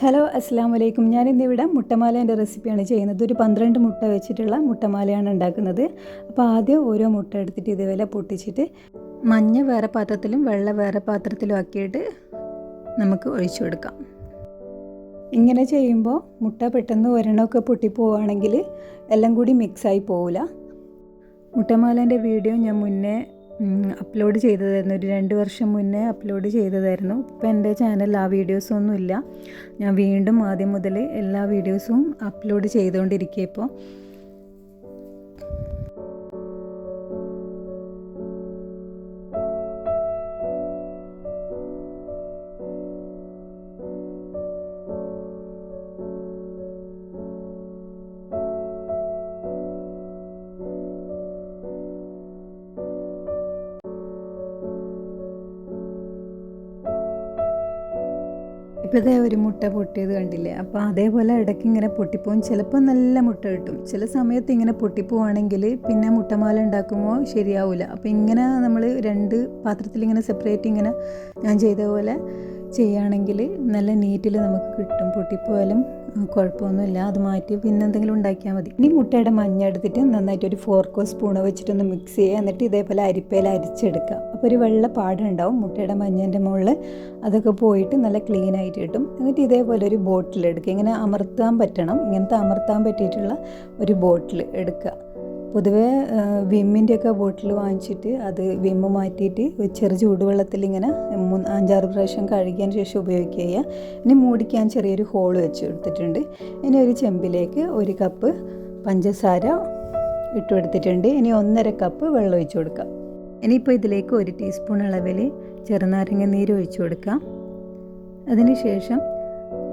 Hello അസ്സാം വലൈക്കും ഞാനിന്നിവിടെ മുട്ടമാലേന്റെ റെസിപ്പിയാണ് ചെയ്യുന്നത്. ഒരു പന്ത്രണ്ട് മുട്ട വെച്ചിട്ടുള്ള മുട്ടമാലയാണ് ഉണ്ടാക്കുന്നത്. അപ്പോൾ ആദ്യം ഓരോ മുട്ട എടുത്തിട്ട് ഇതുപോലെ പൊട്ടിച്ചിട്ട് മഞ്ഞ വേറെ പാത്രത്തിലും വെള്ള വേറെ പാത്രത്തിലും ആക്കിയിട്ട് നമുക്ക് ഒഴിച്ചു കൊടുക്കാം. ഇങ്ങനെ ചെയ്യുമ്പോൾ മുട്ട പെട്ടെന്ന് ഒരെണ്ണമൊക്കെ പൊട്ടിപ്പോവുകയാണെങ്കിൽ എല്ലാം കൂടി മിക്സായി പോവില്ല മുട്ടമാലേന്റെ വീഡിയോ ഞാൻ മുന്നേ അപ്ലോഡ് ചെയ്തതായിരുന്നു. ഒരു രണ്ട് വർഷം മുന്നേ അപ്ലോഡ് ചെയ്തതായിരുന്നു. ഇപ്പം എന്റെ ചാനൽ ആ വീഡിയോസൊന്നും ഇല്ല. ഞാൻ വീണ്ടും ആദ്യം മുതൽ എല്ലാ വീഡിയോസും അപ്ലോഡ് ചെയ്തുകൊണ്ടിരിക്കുക ഇപ്പോൾ ഇപ്പോൾ ഇതേ ഒരു മുട്ട പൊട്ടിയത് കണ്ടില്ലേ? അപ്പോൾ അതേപോലെ ഇടയ്ക്ക് ഇങ്ങനെ പൊട്ടിപ്പോവും. ചിലപ്പോൾ നല്ല മുട്ട കിട്ടും. ചില സമയത്ത് ഇങ്ങനെ പൊട്ടിപ്പോവാണെങ്കിൽ പിന്നെ മുട്ടമാല ഉണ്ടാക്കുമ്പോൾ ശരിയാവില്ല അപ്പോൾ ഇങ്ങനെ നമ്മൾ രണ്ട് പാത്രത്തിൽ ഇങ്ങനെ സെപ്പറേറ്റ് ഇങ്ങനെ ഞാൻ ചെയ്ത പോലെ ചെയ്യുകയാണെങ്കിൽ നല്ല നീറ്റിൽ നമുക്ക് കിട്ടും. പൊട്ടിപ്പോയാലും കുഴപ്പമൊന്നുമില്ല. അത് മാറ്റി പിന്നെ എന്തെങ്കിലും ഉണ്ടാക്കിയാൽ മതി. ഇനി മുട്ടയുടെ മഞ്ഞ എടുത്തിട്ട് നന്നായിട്ട് ഒരു ഫോർക്കോ സ്പൂണോ വെച്ചിട്ടൊന്ന് മിക്സ് ചെയ്യുക. എന്നിട്ട് ഇതേപോലെ അരിപ്പയിൽ അരിച്ചെടുക്കുക. അപ്പോൾ ഒരു വെള്ള പാടുണ്ടാവും മുട്ടയുടെ മഞ്ഞേന്റെ മുകളിൽ. അതൊക്കെ പോയിട്ട് നല്ല ക്ലീൻ ആയിട്ട് കിട്ടും. എന്നിട്ട് ഇതേപോലെ ഒരു ബോട്ടിൽ എടുക്കുക. ഇങ്ങനെ അമർത്താൻ പറ്റണം. ഇങ്ങനത്തെ അമർത്താൻ പറ്റിയിട്ടുള്ള ഒരു ബോട്ടിൽ എടുക്കുക. പൊതുവേ വിമ്മിന്റെ ഒക്കെ ബോട്ടിൽ വാങ്ങിച്ചിട്ട് അത് വിമ്മ് മാറ്റിയിട്ട് ചെറു ചൂടുവെള്ളത്തിൽ ഇങ്ങനെ അഞ്ചാറ് പ്രാവശ്യം കഴുകിയതിന് ശേഷം ഉപയോഗിക്കുക. ഇനി മൂടിക്കാൻ ചെറിയൊരു ഹോൾ വെച്ച് കൊടുത്തിട്ടുണ്ട്. ഇനി ഒരു ചെമ്പിലേക്ക് ഒരു കപ്പ് പഞ്ചസാര ഇട്ട് കൊടുത്തിട്ടുണ്ട്. ഇനി ഒന്നര കപ്പ് വെള്ളം ഒഴിച്ചു കൊടുക്കാം ഇനിയിപ്പോൾ ഇതിലേക്ക് ഒരു ടീസ്പൂൺ അളവിൽ ചെറുനാരങ്ങ നീര് ഒഴിച്ചു കൊടുക്കാം അതിനുശേഷം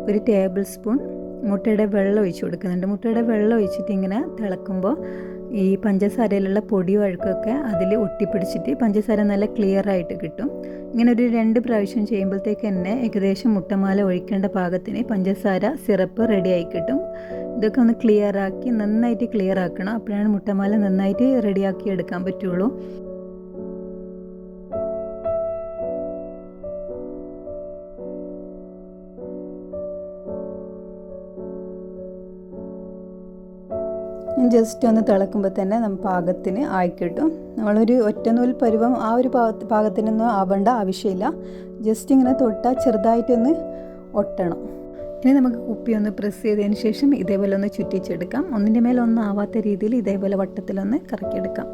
ഒരു ടേബിൾ സ്പൂൺ മുട്ടയുടെ വെള്ളം ഒഴിച്ച് കൊടുക്കുന്നുണ്ട്. മുട്ടയുടെ വെള്ളം ഒഴിച്ചിട്ട് ഇങ്ങനെ തിളക്കുമ്പോൾ ഈ പഞ്ചസാരയിലുള്ള പൊടി അഴുക്കൊക്കെ അതിൽ ഒട്ടിപ്പിടിച്ചിട്ട് പഞ്ചസാര നല്ല ക്ലിയർ ആയിട്ട് കിട്ടും. ഇങ്ങനെ ഒരു രണ്ട് പ്രാവശ്യം ചെയ്യുമ്പോഴത്തേക്ക് തന്നെ ഏകദേശം മുട്ടമാല ഒഴിക്കേണ്ട പാകത്തിന് പഞ്ചസാര സിറപ്പ് റെഡി ആയി കിട്ടും. ഇതൊക്കെ ഒന്ന് ക്ലിയർ ആക്കി നന്നായിട്ട് ക്ലിയർ ആക്കണം. അപ്പോഴാണ് മുട്ടമാല നന്നായിട്ട് റെഡിയാക്കി എടുക്കാൻ പറ്റുള്ളൂ. ജസ്റ്റ് ഒന്ന് തിളക്കുമ്പോൾ തന്നെ നമ്മൾ പാകത്തിന് ആയിക്കിട്ടും. നമ്മളൊരു ഒറ്റനൂൽ പരുവം ആ ഒരു പാകത്തിനൊന്നും ആവേണ്ട ആവശ്യമില്ല. ജസ്റ്റ് ഇങ്ങനെ തൊട്ടാൽ ചെറുതായിട്ടൊന്ന് ഒട്ടണം. ഇനി നമുക്ക് കുപ്പി ഒന്ന് പ്രസ് ചെയ്തതിന് ശേഷം ഇതേപോലെ ഒന്ന് ചുറ്റിച്ചെടുക്കാം. ഒന്നിന്റെ മേലൊന്നും ആവാത്ത രീതിയിൽ ഇതേപോലെ വട്ടത്തിലൊന്ന് കറക്കിയെടുക്കാം.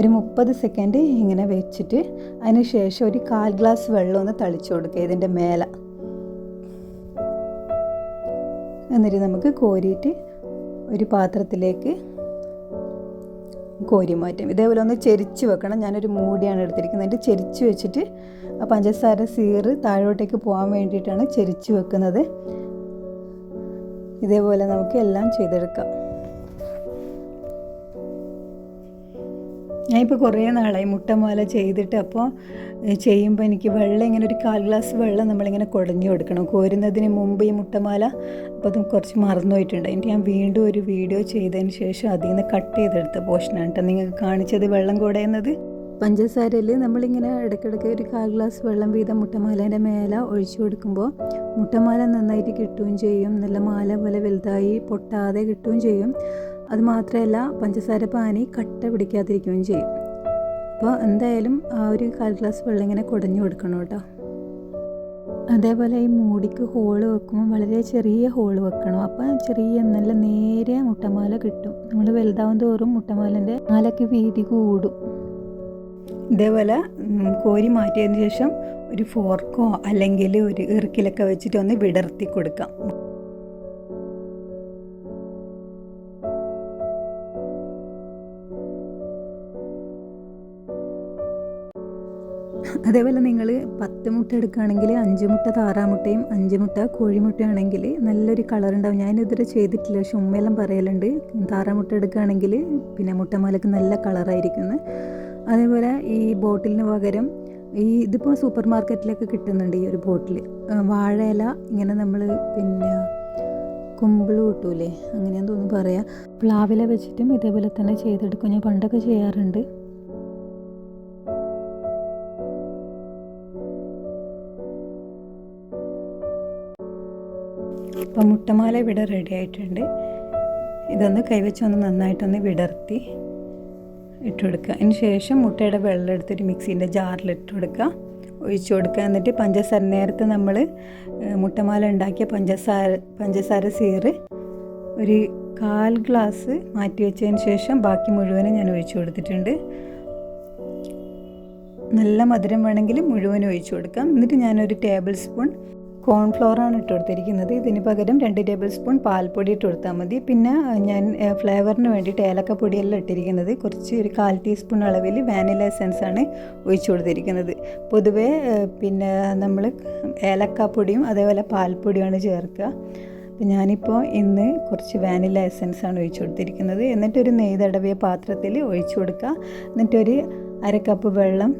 ഒരു മുപ്പത് സെക്കൻഡ് ഇങ്ങനെ വെച്ചിട്ട് അതിന് ശേഷം ഒരു കാൽ ഗ്ലാസ് വെള്ളം ഒന്ന് തളിച്ചു കൊടുക്കുക ഇതിന്റെ മേലെ. എന്നിട്ട് നമുക്ക് കോരിയിട്ട് ഒരു പാത്രത്തിലേക്ക് കോരി മാറ്റും ഇതേപോലെ ഒന്ന് ചെരിച്ച് വെക്കണം. ഞാനൊരു മൂടിയാണ് എടുത്തിരിക്കുന്നത്. എന്നിട്ട് ചെരിച്ച് വെച്ചിട്ട് ആ പഞ്ചസാര സീറ് താഴോട്ടേക്ക് പോകാൻ വേണ്ടിയിട്ടാണ് ചെരിച്ച് വെക്കുന്നത്. ഇതേപോലെ നമുക്ക് എല്ലാം ചെയ്തെടുക്കാം. ഞാനിപ്പോൾ കുറേ നാളായി മുട്ടമാല ചെയ്തിട്ട് അപ്പോൾ ചെയ്യുമ്പോൾ എനിക്ക് വെള്ളം ഇങ്ങനെ ഒരു കാൽ ഗ്ലാസ് വെള്ളം നമ്മളിങ്ങനെ കുടഞ്ഞു കൊടുക്കണം. കോരുന്നതിന് മുമ്പ് ഈ മുട്ടമാല അപ്പോൾ അത് കുറച്ച് മറന്നു പോയിട്ടുണ്ട്. ഞാൻ വീണ്ടും ഒരു വീഡിയോ ചെയ്തതിന് ശേഷം അതിൽ നിന്ന് കട്ട് ചെയ്തെടുത്ത പോർഷനാണ് കേട്ടോ. നിങ്ങൾക്ക് കാണിച്ചത് വെള്ളം കുടയുന്നത്. പഞ്ചസാരയിൽ നമ്മളിങ്ങനെ ഇടയ്ക്കിടയ്ക്ക് ഒരു കാൽ ഗ്ലാസ് വെള്ളം വീതം മുട്ടമാലേന്റെ മേലെ ഒഴിച്ചു കൊടുക്കുമ്പോൾ മുട്ടമാല നന്നായിട്ട് കിട്ടുകയും ചെയ്യും. നല്ല മാല പോലെ വലുതായി പൊട്ടാതെ കിട്ടുകയും ചെയ്യും. അത് മാത്രമല്ല പഞ്ചസാര പാനി കട്ട പിടിക്കാതിരിക്കുകയും ചെയ്യും. അപ്പോൾ എന്തായാലും ആ ഒരു കാൽ ഗ്ലാസ് വെള്ളം ഇങ്ങനെ കുടഞ്ഞു കൊടുക്കണം കേട്ടോ. അതേപോലെ ഈ മൂടിക്ക് ഹോൾ വെക്കുമ്പോൾ വളരെ ചെറിയ ഹോൾ വെക്കണം. അപ്പോൾ ചെറിയ നല്ല നേരിയ മുട്ടമാല കിട്ടും. നമ്മൾ വലുതാവും തോറും മുട്ടമാലന്റെ മാലയ്ക്ക് വീതി കൂടും. ഇതേപോലെ കോരി മാറ്റിയതിന് ശേഷം ഒരു ഫോർക്കോ അല്ലെങ്കിൽ ഒരു ഇറുക്കിലൊക്കെ വെച്ചിട്ട് ഒന്ന് വിടർത്തി കൊടുക്കാം. അതേപോലെ നിങ്ങൾ പത്ത് മുട്ട എടുക്കുകയാണെങ്കിൽ അഞ്ച് മുട്ട താറാമുട്ടയും അഞ്ച് മുട്ട കോഴിമുട്ടയാണെങ്കിൽ നല്ലൊരു കളർ ഉണ്ടാവും. ഞാനിതുവരെ ചെയ്തിട്ടില്ല പക്ഷെ ഉമ്മയെല്ലാം പറയലുണ്ട്. താറാമുട്ട എടുക്കുകയാണെങ്കിൽ പിന്നെ മുട്ടമാലക്ക് നല്ല കളറായിരിക്കുന്നു അതേപോലെ ഈ ബോട്ടിലിന് പകരം ഈ ഇതിപ്പോൾ സൂപ്പർ മാർക്കറ്റിലൊക്കെ കിട്ടുന്നുണ്ട് ഈ ഒരു ബോട്ടിൽ വാഴയില ഇങ്ങനെ നമ്മൾ പിന്നെ കുമ്പിൾ കിട്ടൂലേ? അങ്ങനെയാന്ന് തോന്നുന്നു പറയാം. പ്ലാവില വെച്ചിട്ടും ഇതേപോലെ തന്നെ ചെയ്തെടുക്കും. ഞാൻ പണ്ടൊക്കെ ചെയ്യാറുണ്ട്. അപ്പം മുട്ടമാല ഇവിടെ റെഡി ആയിട്ടുണ്ട്. ഇതൊന്ന് കൈവച്ചൊന്ന് നന്നായിട്ടൊന്ന് വിടർത്തി ഇട്ട് കൊടുക്കുക. അതിന് ശേഷം മുട്ടയുടെ വെള്ളം എടുത്തിട്ട് മിക്സീന്റെ ജാറിൽ ഇട്ട് കൊടുക്കുക. ഒഴിച്ചു കൊടുക്കുക. എന്നിട്ട് പഞ്ചസാര നേരത്തെ നമ്മൾ മുട്ടമാല ഉണ്ടാക്കിയ പഞ്ചസാര പഞ്ചസാര സീറ് ഒരു കാൽ ഗ്ലാസ് മാറ്റി വെച്ചതിന് ശേഷം ബാക്കി മുഴുവനും ഞാൻ ഒഴിച്ചു കൊടുത്തിട്ടുണ്ട്. നല്ല മധുരം വേണമെങ്കിൽ മുഴുവൻ ഒഴിച്ചു കൊടുക്കാം. എന്നിട്ട് ഞാനൊരു ടേബിൾ സ്പൂൺ കോൺഫ്ലോറാണ് ഇട്ട് കൊടുത്തിരിക്കുന്നത്. ഇതിന് പകരം രണ്ട് ടേബിൾ സ്പൂൺ പാൽപ്പൊടി ഇട്ട് കൊടുത്താൽ മതി. പിന്നെ ഞാൻ ഫ്ലേവറിന് വേണ്ടിയിട്ട് ഏലക്കപ്പൊടിയെല്ലാം ഇട്ടിരിക്കുന്നത്. കുറച്ച് ഒരു കാൽ ടീസ്പൂൺ അളവിൽ വാനില എസൻസ് ആണ് ഒഴിച്ചു കൊടുത്തിരിക്കുന്നത്. പൊതുവേ പിന്നെ നമ്മൾ ഏലക്കാപ്പൊടിയും അതേപോലെ പാൽപ്പൊടിയുമാണ് ചേർക്കുക. അപ്പം ഞാനിപ്പോൾ ഇന്ന് കുറച്ച് വാനില എസൻസ് ആണ് ഒഴിച്ചു കൊടുത്തിരിക്കുന്നത്. എന്നിട്ടൊരു നെയ്തടവിയ പാത്രത്തിൽ ഒഴിച്ചു കൊടുക്കുക. എന്നിട്ടൊരു അര കപ്പ് വെള്ളം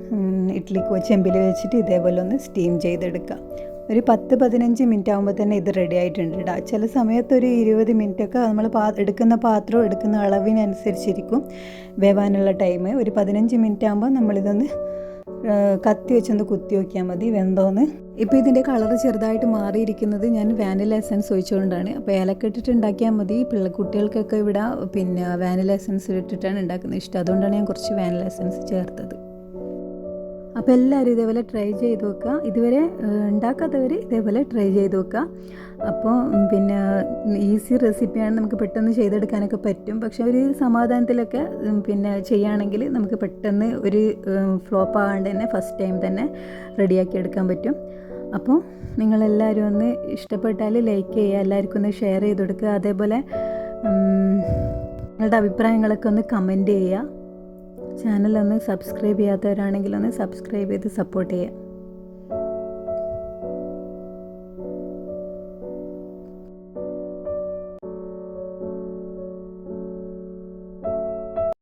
ഇഡ്ഡലി ചെമ്പിൽ വെച്ചിട്ട് ഇതേപോലെ ഒന്ന് സ്റ്റീം ചെയ്തെടുക്കുക. ഒരു പത്ത് പതിനഞ്ച് മിനിറ്റ് ആകുമ്പോൾ തന്നെ ഇത് റെഡി ആയിട്ടുണ്ട് കേട്ടോ ചില സമയത്ത് ഒരു ഇരുപത് മിനിറ്റൊക്കെ നമ്മൾ പാ എടുക്കുന്ന പാത്രം എടുക്കുന്ന അളവിനനുസരിച്ചിരിക്കും വേവാനുള്ള ടൈം ഒരു പതിനഞ്ച് മിനിറ്റ് ആകുമ്പോൾ നമ്മളിതൊന്ന് കത്തി വെച്ചൊന്ന് കുത്തി നോക്കിയാൽ മതി വെന്തോന്ന്. ഇപ്പോൾ ഇതിന്റെ കളർ ചെറുതായിട്ട് മാറിയിരിക്കുന്നത് ഞാൻ വാനില എസൻസ് ഒഴിച്ചുകൊണ്ടാണ്. അപ്പോൾ ഏലക്ക ഇട്ടിട്ട് ഉണ്ടാക്കിയാൽ മതി. പിള്ള കുട്ടികൾക്കൊക്കെ ഇവിടെ പിന്നെ വാനില എസൻസ് ഇട്ടിട്ടാണ് ഉണ്ടാക്കുന്നത്. ഇഷ്ടം. അതുകൊണ്ടാണ് ഞാൻ കുറച്ച് വാനില എസൻസ് ചേർത്തത്. അപ്പോൾ എല്ലാവരും ഇതേപോലെ ട്രൈ ചെയ്ത് നോക്കുക. ഇതുവരെ ഉണ്ടാക്കാത്തവർ ഇതേപോലെ ട്രൈ ചെയ്ത് നോക്കുക. അപ്പോൾ പിന്നെ ഈസി റെസിപ്പിയാണ് നമുക്ക് പെട്ടെന്ന് ചെയ്തെടുക്കാനൊക്കെ പറ്റും. പക്ഷെ ഒരു സമാധാനത്തിലൊക്കെ പിന്നെ ചെയ്യുകയാണെങ്കിൽ നമുക്ക് പെട്ടെന്ന് ഒരു ഫ്ലോപ്പ് ആകാണ്ട് തന്നെ ഫസ്റ്റ് ടൈം തന്നെ റെഡിയാക്കി എടുക്കാൻ പറ്റും. അപ്പോൾ നിങ്ങളെല്ലാവരും ഒന്ന് ഇഷ്ടപ്പെട്ടാൽ ലൈക്ക് ചെയ്യുക എല്ലാവർക്കും ഒന്ന് ഷെയർ ചെയ്ത് കൊടുക്കുക. അതേപോലെ നിങ്ങളുടെ അഭിപ്രായങ്ങളൊക്കെ ഒന്ന് കമന്റ് ചെയ്യുക. ചാനലൊന്ന് സബ്സ്ക്രൈബ് ചെയ്യാത്തവരാണെങ്കിൽ ഒന്ന് സബ്സ്ക്രൈബ് ചെയ്ത് സപ്പോർട്ട് ചെയ്യുക.